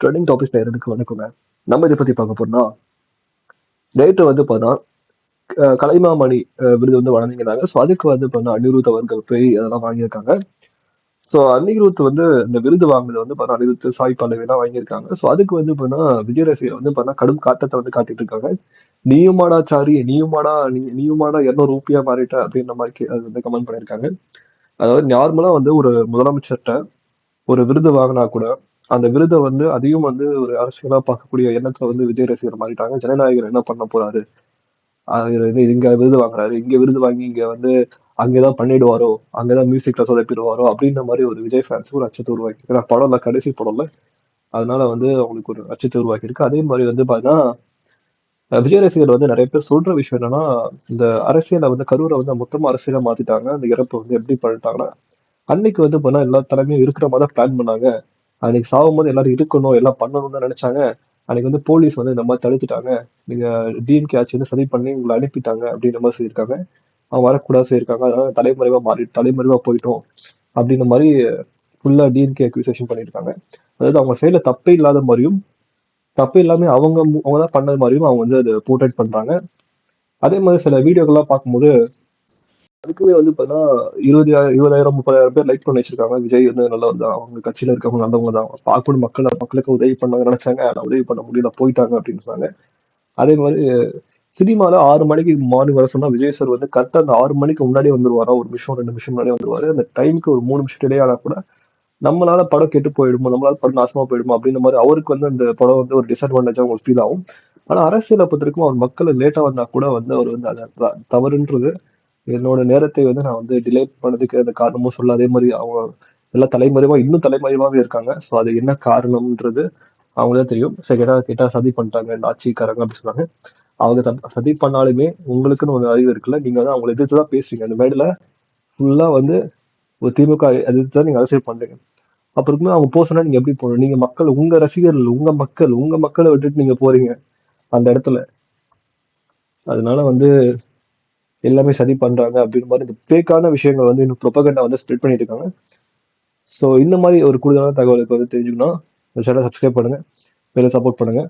Trending topics நேரத்துக்கு வணக்கங்க நம்ம இதை பற்றி பார்க்க போறோம்னா நேற்று வந்து பார்த்தா கலைமாமணி விருது வந்து வழங்கியிருந்தாங்க. ஸோ அதுக்கு வந்து பார்த்தா அனிருத் அவர்கள் போய் அதெல்லாம் வாங்கியிருக்காங்க. ஸோ அனிருத் வந்து இந்த விருது வாங்குறது வந்து பார்த்தா அனிருத் சாய் பல்லவிலாம் வாங்கியிருக்காங்க. ஸோ அதுக்கு வந்து பார்த்தா விஜய் ரசிகர் வந்து பார்த்தா கடும் காட்டத்தை வந்து காட்டிட்டு இருக்காங்க நீயுமாடா சாரி நீயுமாடா நீ நீயுமாடா இரநூறு ரூபியா மாறிட்ட அப்படின்ற மாதிரி அது வந்து கமெண்ட் பண்ணியிருக்காங்க. அதாவது நார்மலாக வந்து ஒரு முதலமைச்சர்கிட்ட ஒரு விருது வாங்கினா கூட அந்த விருதை வந்து அதையும் வந்து ஒரு அரசியலா பார்க்கக்கூடிய எண்ணத்துல வந்து விஜய் ரசிகர் மாறிட்டாங்க. ஜனநாயகர் என்ன பண்ண போறாரு? அவர் வந்து இங்க விருது வாங்குறாரு. இங்க விருது வாங்கி இங்க வந்து அங்கேதான் பண்ணிடுவாரோ? அங்கேதான் மியூசிக்ல சொதப்பிடுவாரோ? அப்படின்ற மாதிரி ஒரு விஜய் ஃபேன்ஸ் ஒரு அச்சத்தை உருவாக்கியிருக்கு. நான் படம் இல்ல கடைசி படம்ல அதனால வந்து அவங்களுக்கு ஒரு அச்சத்தை உருவாக்கியிருக்கு. அதே மாதிரி வந்து பார்த்தீங்கன்னா விஜய் ரசிகர் வந்து நிறைய பேர் சொல்ற விஷயம் என்னன்னா இந்த அரசியலை வந்து கரூரை வந்து மொத்தமா அரசியலா மாத்திட்டாங்க. அந்த இறப்பு வந்து எப்படி பண்ணிட்டாங்கன்னா அன்னைக்கு வந்து போனா எல்லா தலைமையும் இருக்கிற மாதிரி தான் பிளான் பண்ணாங்க. அன்னைக்கு சாகும் போது எல்லாரும் இருக்கணும் எல்லாம் பண்ணணும்னு நினைச்சாங்க. அன்னைக்கு வந்து போலீஸ் வந்து இந்த மாதிரி தடுத்துட்டாங்க. நீங்க டிஎம்கே ஆட்சி வந்து சதி பண்ணி உங்களை அனுப்பிட்டாங்க அப்படின்ற மாதிரி சொல்லியிருக்காங்க. அவங்க வரக்கூடாது சொல்லியிருக்காங்க. அதனால தலைமறைவா மாறி தலைமறைவா போயிட்டோம் அப்படின்ற மாதிரி ஃபுல்லா டிஎம்கே அக்யூசேஷன் பண்ணியிருக்காங்க. அதாவது அவங்க சைட்ல தப்பே இல்லாத மாதிரியும் தப்பு எல்லாமே அவங்க மு- அவங்க தான் பண்ணது மாதிரியும் அவங்க வந்து அதை போர்ட்ரேட் பண்றாங்க. அதே மாதிரி சில வீடியோக்கெல்லாம் பார்க்கும்போது அதுக்குமே வந்து பார்த்தீங்கன்னா இருபதாயிரம் இருபதாயிரம் முப்பதாயிரம் பேர் லைக் பண்ணி வச்சிருக்காங்க. விஜய் வந்து நல்லவர் தான் அவங்க கட்சியில இருக்கவங்க நல்லவங்க தான். பார்க்கணும் மக்கள் மக்களுக்கு உதவி பண்ணாங்க நினைச்சாங்க. ஆனால் உதவி பண்ண முடியல போயிட்டாங்க அப்படின்னு சொன்னாங்க. அதே மாதிரி சினிமாவில் ஆறு மணிக்கு மார்னிங் வர சொன்னால் விஜய் சார் வந்து கரெக்டாக அந்த ஆறு மணிக்கு முன்னாடி வந்துருவாரா? ஒரு நிமிஷம் ரெண்டு நிமிஷம் முன்னாடி வந்துருவாரு. அந்த டைமுக்கு ஒரு மூணு நிமிஷம் டிலே ஆனால் கூட நம்மளால படம் கெட்டு போயிடுமோ நம்மளால படம் நாசமா போயிடுமோ அப்படின்ற மாதிரி அவருக்கு வந்து அந்த படம் வந்து ஒரு டிஸ்அட்வான்டேஜாக உங்களுக்கு ஃபீல் ஆகும். ஆனால் அரசியலை பொறுத்த வரைக்கும் அவர் மக்கள் லேட்டாக வந்தால் கூட வந்து அவர் வந்து அதை தவறுன்றது என்னோட நேரத்தை வந்து நான் வந்து டிலே பண்ணதுக்கு அந்த காரணமும் சொல்ல அதே மாதிரி அவங்க எல்லாம் தலைமறைவா இன்னும் தலைமறைவாவே இருக்காங்க. ஸோ அது என்ன காரணம்ன்றது அவங்களே தெரியும். சரி கேட்டா சதி பண்ணிட்டாங்க இந்த ஆட்சிக்காரங்க அப்படி சொன்னாங்க. அவங்க சதி பண்ணாலுமே உங்களுக்குன்னு ஒரு அறிவு இருக்குல்ல. நீங்க வந்து அவங்களை எதிர்த்து தான் பேசுவீங்க அந்த மேடையில ஃபுல்லா வந்து ஒரு திமுக எதிர்த்து தான் நீங்க அரசியல் பண்றீங்க. அப்ப இருக்கும்போது அவங்க போக நீங்க எப்படி போகணும்? நீங்க மக்கள் உங்க ரசிகர்கள் உங்க மக்கள் உங்க மக்களை விட்டுட்டு நீங்க போறீங்க அந்த இடத்துல. அதனால வந்து எல்லாமே சதி பண்றாங்க அப்படின்ற மாதிரி இந்த ஃபேக்கான விஷயங்கள் வந்து இன்னும் ப்ரொபகண்டா வந்து ஸ்ப்ரெட் பண்ணிட்டு இருக்காங்க. ஸோ இந்த மாதிரி ஒரு கூடுதலான தகவலுக்கு வந்து தெரிஞ்சுக்கணும். இந்த சப்ஸ்கிரைப் பண்ணுங்க. மேலே சப்போர்ட் பண்ணுங்க.